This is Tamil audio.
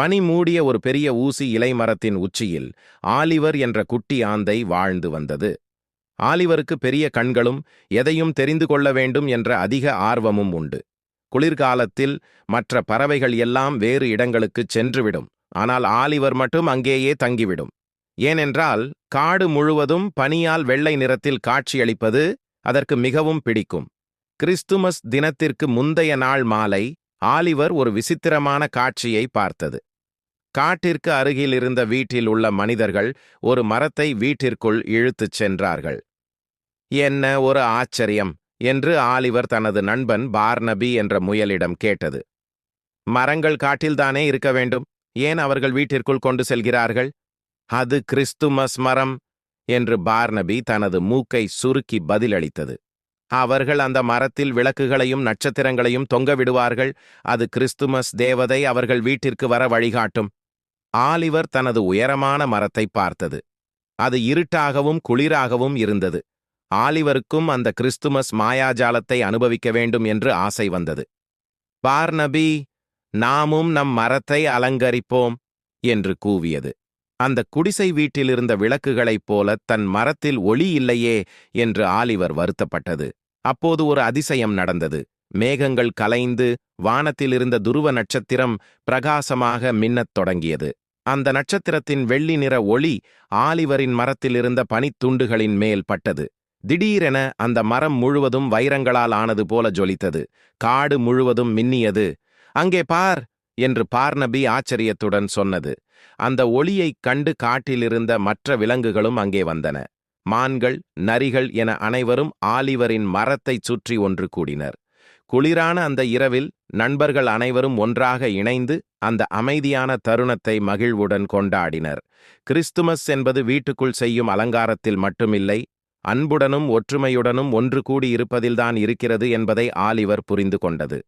பனி மூடிய ஒரு பெரிய ஊசி இலைமரத்தின் உச்சியில் ஆலிவர் என்ற குட்டி ஆந்தை வாழ்ந்து வந்தது. ஆலிவருக்கு பெரிய கண்களும் எதையும் தெரிந்து கொள்ள வேண்டும் என்ற அதிக ஆர்வமும் உண்டு. குளிர்காலத்தில் மற்ற பறவைகள் எல்லாம் வேறு இடங்களுக்குச் சென்றுவிடும் ஆனால் ஆலிவர் மட்டும் அங்கேயே தங்கிவிடும். ஏனென்றால் காடு முழுவதும் பனியால் வெள்ளை நிறத்தில் காட்சியளிப்பது அதற்கு மிகவும் பிடிக்கும். கிறிஸ்துமஸ் தினத்திற்கு முந்தைய நாள் மாலை ஆலிவர் ஒரு விசித்திரமான காட்சியை பார்த்தது. காட்டிற்கு அருகில் இருந்த வீட்டில் உள்ள மனிதர்கள் ஒரு மரத்தை வீட்டிற்குள் இழுத்துச் சென்றார்கள். என்ன ஒரு ஆச்சரியம்? என்று ஆலிவர் தனது நண்பன் பார்னபி என்ற முயலிடம் கேட்டது. மரங்கள் காட்டில்தானே இருக்க வேண்டும்? ஏன் அவர்கள் வீட்டிற்குள் கொண்டு செல்கிறார்கள்? அது கிறிஸ்துமஸ் மரம் என்று பார்னபி தனது மூக்கை சுருக்கி பதிலளித்தது. அவர்கள் அந்த மரத்தில் விளக்குகளையும் நட்சத்திரங்களையும் தொங்க விடுவார்கள். அது கிறிஸ்துமஸ் தேவதை அவர்கள் வீட்டிற்கு வர வழிகாட்டும். ஆலிவர் தனது உயரமான மரத்தை பார்த்தது. அது இருட்டாகவும் குளிராகவும் இருந்தது. ஆலிவருக்கும் அந்த கிறிஸ்துமஸ் மாயாஜாலத்தை அனுபவிக்க வேண்டும் என்று ஆசை வந்தது. பார்னபி நாமும் நம் மரத்தை அலங்கரிப்போம் என்று கூவியது. அந்த குடிசை வீட்டிலிருந்த விளக்குகளைப் போல தன் மரத்தில் ஒளி இல்லையே என்று ஆலிவர் வருத்தப்பட்டது. அப்போது ஒரு அதிசயம் நடந்தது. மேகங்கள் கலைந்து வானத்திலிருந்த துருவ நட்சத்திரம் பிரகாசமாக மின்னத் தொடங்கியது. அந்த நட்சத்திரத்தின் வெள்ளி நிற ஒளி ஆலிவரின் மரத்திலிருந்த பனித்துண்டுகளின் மேல் பட்டது. திடீரென அந்த மரம் முழுவதும் வைரங்களால் ஆனது போல ஜொலித்தது. காடு முழுவதும் மின்னியது. அங்கே பார்! என்று பார்னபி ஆச்சரியத்துடன் சொன்னது. அந்த ஒளியைக் கண்டு காட்டிலிருந்த மற்ற விலங்குகளும் அங்கே வந்தன. மான்கள் நரிகள் என அனைவரும் ஆலிவரின் மரத்தைச் சுற்றி ஒன்று கூடினர். குளிரான அந்த இரவில் நண்பர்கள் அனைவரும் ஒன்றாக இணைந்து அந்த அமைதியான தருணத்தை மகிழ்வுடன் கொண்டாடினர். கிறிஸ்துமஸ் என்பது வீட்டுக்குள் செய்யும் அலங்காரத்தில் மட்டுமில்லை அன்புடனும் ஒற்றுமையுடனும் ஒன்று கூடி இருப்பதில்தான் இருக்கிறது என்பதை ஆலிவர் புரிந்து கொண்டது.